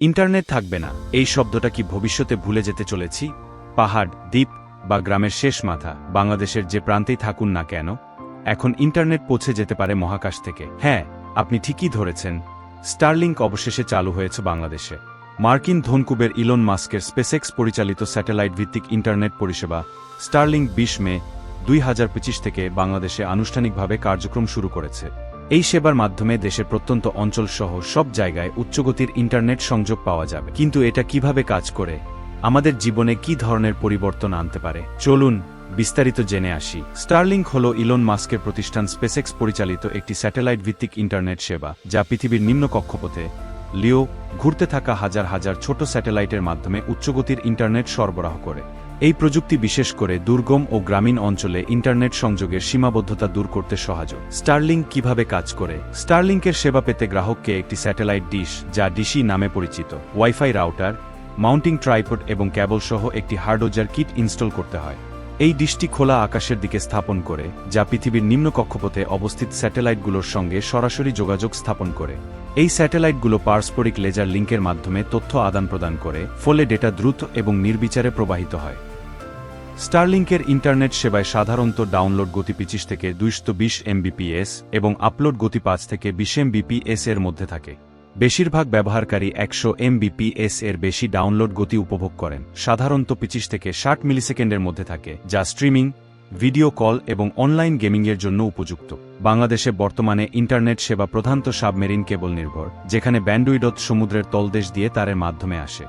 Internet থাকবে না। এই শব্দটা কি ভবিষ্যতে ভুলে যেতে চলেছি? পাহাড়, দ্বীপ বা গ্রামের শেষ মাথা, বাংলাদেশের যে প্রান্তেই থাকুন না কেন? এখন ইন্টারনেট পৌঁছে যেতে পারে মহাকাশ থেকে। হ্যাঁ আপনি ঠিকই ধরেছেন। স্টারলিংক অবশেষে চালু হয়েছে বাংলাদেশে। মার্কিন ধনকুবের ইলন মাস্কের স্পেসেক্স পরিচালিত স্যাটেলাইট ভিত্তিক ইন্টারনেট পরিষেবা স্টারলিংক বিশ মে দুই হাজার পঁচিশ থেকে বাংলাদেশে আনুষ্ঠানিকভাবে কার্যক্রম শুরু করেছে। এই সেবার মাধ্যমে দেশের প্রত্যন্ত অঞ্চল সহ সব জায়গায় উচ্চগতির ইন্টারনেট সংযোগ পাওয়া যাবে। কিন্তু এটা কীভাবে কাজ করে? আমাদের জীবনে কি ধরনের পরিবর্তন আনতে পারে? চলুন বিস্তারিত জেনে আসি। স্টারলিংক হল ইলন মাস্কের প্রতিষ্ঠান স্পেসেক্স পরিচালিত একটি স্যাটেলাইট ভিত্তিক ইন্টারনেট সেবা, যা পৃথিবীর নিম্ন কক্ষপথে, লিও, ঘুরতে থাকা হাজার হাজার ছোট স্যাটেলাইটের মাধ্যমে উচ্চগতির ইন্টারনেট সরবরাহ করে। এই প্রযুক্তি বিশেষ করে দুর্গম ও গ্রামীণ অঞ্চলে ইন্টারনেট সংযোগের সীমাবদ্ধতা দূর করতে সহায়ক। স্টারলিংক কীভাবে কাজ করে? স্টারলিংকের সেবা পেতে গ্রাহককে একটি স্যাটেলাইট ডিশ, যা ডিসি নামে পরিচিত ওয়াইফাই রাউটার মাউন্টিং ট্রাইপড এবং ক্যাবল সহ একটি হার্ডওয়্যার কিট ইনস্টল করতে হয়। এই ডিশটি খোলা আকাশের দিকে স্থাপন করে, যা পৃথিবীর নিম্ন কক্ষপথে অবস্থিত স্যাটেলাইটগুলোর সঙ্গে সরাসরি যোগাযোগ স্থাপন করে। এই স্যাটেলাইটগুলো পারস্পরিক লেজার লিঙ্কের মাধ্যমে তথ্য আদান প্রদান করে, ফলে ডেটা দ্রুত এবং নির্বিচারে প্রবাহিত হয়। স্টারলিংকের ইন্টারনেট সেবায় সাধারণত ডাউনলোড গতি পঁচিশ থেকে দুইশো বিশ এমবিপিএস এবং আপলোড গতি পাঁচ থেকে বিশ এমবিপিএস এর মধ্যে থাকে। বেশিরভাগ ব্যবহারকারী একশো এমবিপিএস এর বেশি ডাউনলোড গতি উপভোগ করেন। সাধারণত পঁচিশ থেকে ষাট মিলিসেকেন্ডের মধ্যে থাকে, যা স্ট্রিমিং ভিডিও কল এবং অনলাইন গেমিংয়ের জন্য উপযুক্ত। বাংলাদেশে বর্তমানে ইন্টারনেট সেবা প্রধানত সাবমেরিন কেবল নির্ভর, যেখানে ব্যান্ডুইডত সমুদ্রের তলদেশ দিয়ে তারের মাধ্যমে আসে।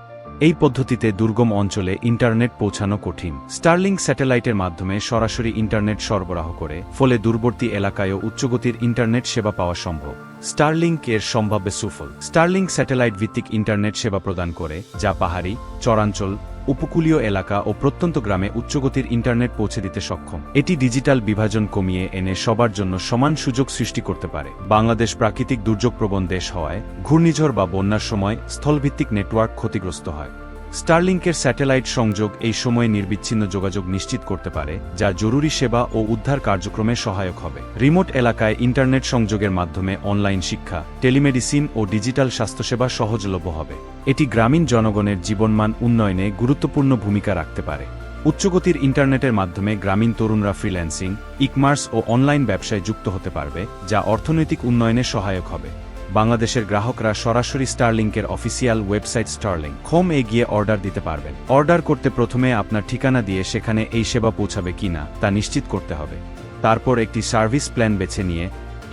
এই পদ্ধতিতে দুর্গম অঞ্চলে ইন্টারনেট পৌঁছানো কঠিন। স্টারলিং স্যাটেলাইটের মাধ্যমে সরাসরি ইন্টারনেট সরবরাহ করে, ফলে দূরবর্তী এলাকায়ও উচ্চগতির ইন্টারনেট সেবা পাওয়া সম্ভব। স্টারলিংক এর সম্ভাব্য সুফল। স্টারলিংক স্যাটেলাইট ভিত্তিক ইন্টারনেট সেবা প্রদান করে, যা পাহাড়ি, চরাঞ্চল উপকূলীয় এলাকা ও প্রত্যন্ত গ্রামে উচ্চগতির ইন্টারনেট পৌঁছে দিতে সক্ষম। এটি ডিজিটাল বিভাজন কমিয়ে এনে সবার জন্য সমান সুযোগ সৃষ্টি করতে পারে। বাংলাদেশ প্রাকৃতিক দুর্যোগ প্রবণ দেশ হওয়ায় ঘূর্ণিঝড় বা বন্যার সময় স্থলভিত্তিক নেটওয়ার্ক ক্ষতিগ্রস্ত হয়। স্টারলিংকের স্যাটেলাইট সংযোগ এই সময়ে নির্বিচ্ছিন্ন যোগাযোগ নিশ্চিত করতে পারে, যা জরুরি সেবা ও উদ্ধার কার্যক্রমে সহায়ক হবে। রিমোট এলাকায় ইন্টারনেট সংযোগের মাধ্যমে অনলাইন শিক্ষা, টেলিমেডিসিন ও ডিজিটাল স্বাস্থ্যসেবা সহজলভ্য হবে। এটি গ্রামীণ জনগণের জীবনমান উন্নয়নে গুরুত্বপূর্ণ ভূমিকা রাখতে পারে। উচ্চগতির ইন্টারনেটের মাধ্যমে গ্রামীণ তরুণরা ফ্রিল্যান্সিং, ইকমার্স ও অনলাইন ব্যবসায় যুক্ত হতে পারবে, যা অর্থনৈতিক উন্নয়নে সহায়ক হবে। বাংলাদেশের গ্রাহকরা সরাসরি স্টারলিংকের অফিসিয়াল ওয়েবসাইট স্টারলিং হোম এ গিয়ে অর্ডার দিতে পারবেন। অর্ডার করতে প্রথমে আপনার ঠিকানা দিয়ে সেখানে এই সেবা পৌঁছাবে কিনা তা নিশ্চিত করতে হবে। তারপর একটি সার্ভিস প্ল্যান বেছে নিয়ে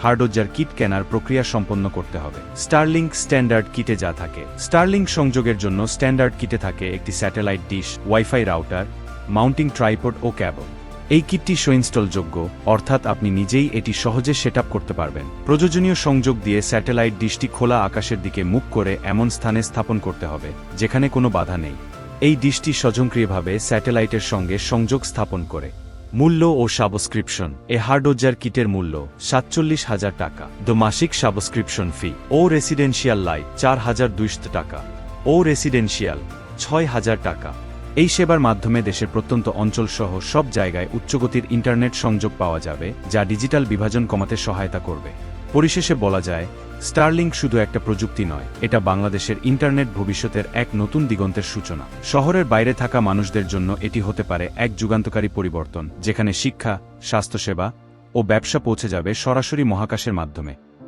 হার্ডওয়্যার কিট কেনার প্রক্রিয়া সম্পন্ন করতে হবে। স্টারলিংক স্ট্যান্ডার্ড কিটে যা থাকে। স্টারলিংক সংযোগের জন্য স্ট্যান্ডার্ড কিটে থাকে একটি satellite dish wifi router mounting tripod ও ক্যাবল এই কিটটি যোগ্য অর্থাৎ আপনি নিজেই এটি সহজে সেট করতে পারবেন। প্রয়োজনীয় সংযোগ দিয়ে স্যাটেলাইট ডিশটি খোলা আকাশের দিকে মুখ করে এমন স্থানে স্থাপন করতে হবে, যেখানে কোনো বাধা নেই। এই ডিশটি স্বয়ংক্রিয়ভাবে স্যাটেলাইটের সঙ্গে সংযোগ স্থাপন করে। মূল্য ও সাবস্ক্রিপশন। এ হার্ডওয়্যার কিটের মূল্য, সাতচল্লিশ হাজার টাকা। দ্য মাসিক সাবস্ক্রিপশন ফি, ও রেসিডেন্সিয়াল লাইট, চার হাজার দুইশো টাকা। ও রেসিডেন্সিয়াল ছয় হাজার টাকা। এই সেবার মাধ্যমে দেশের প্রত্যন্ত অঞ্চল সহ সব জায়গায় উচ্চগতির ইন্টারনেট সংযোগ পাওয়া যাবে, যা ডিজিটাল বিভাজন কমাতে সহায়তা করবে। পরিশেষে বলা যায় স্টারলিংক শুধু একটা প্রযুক্তি নয়, এটা বাংলাদেশের ইন্টারনেট ভবিষ্যতের এক নতুন দিগন্তের সূচনা। শহরের বাইরে থাকা মানুষদের জন্য এটি হতে পারে এক যুগান্তকারী পরিবর্তন, যেখানে শিক্ষা, স্বাস্থ্যসেবা ও ব্যবসা পৌঁছে যাবে সরাসরি মহাকাশের মাধ্যমে।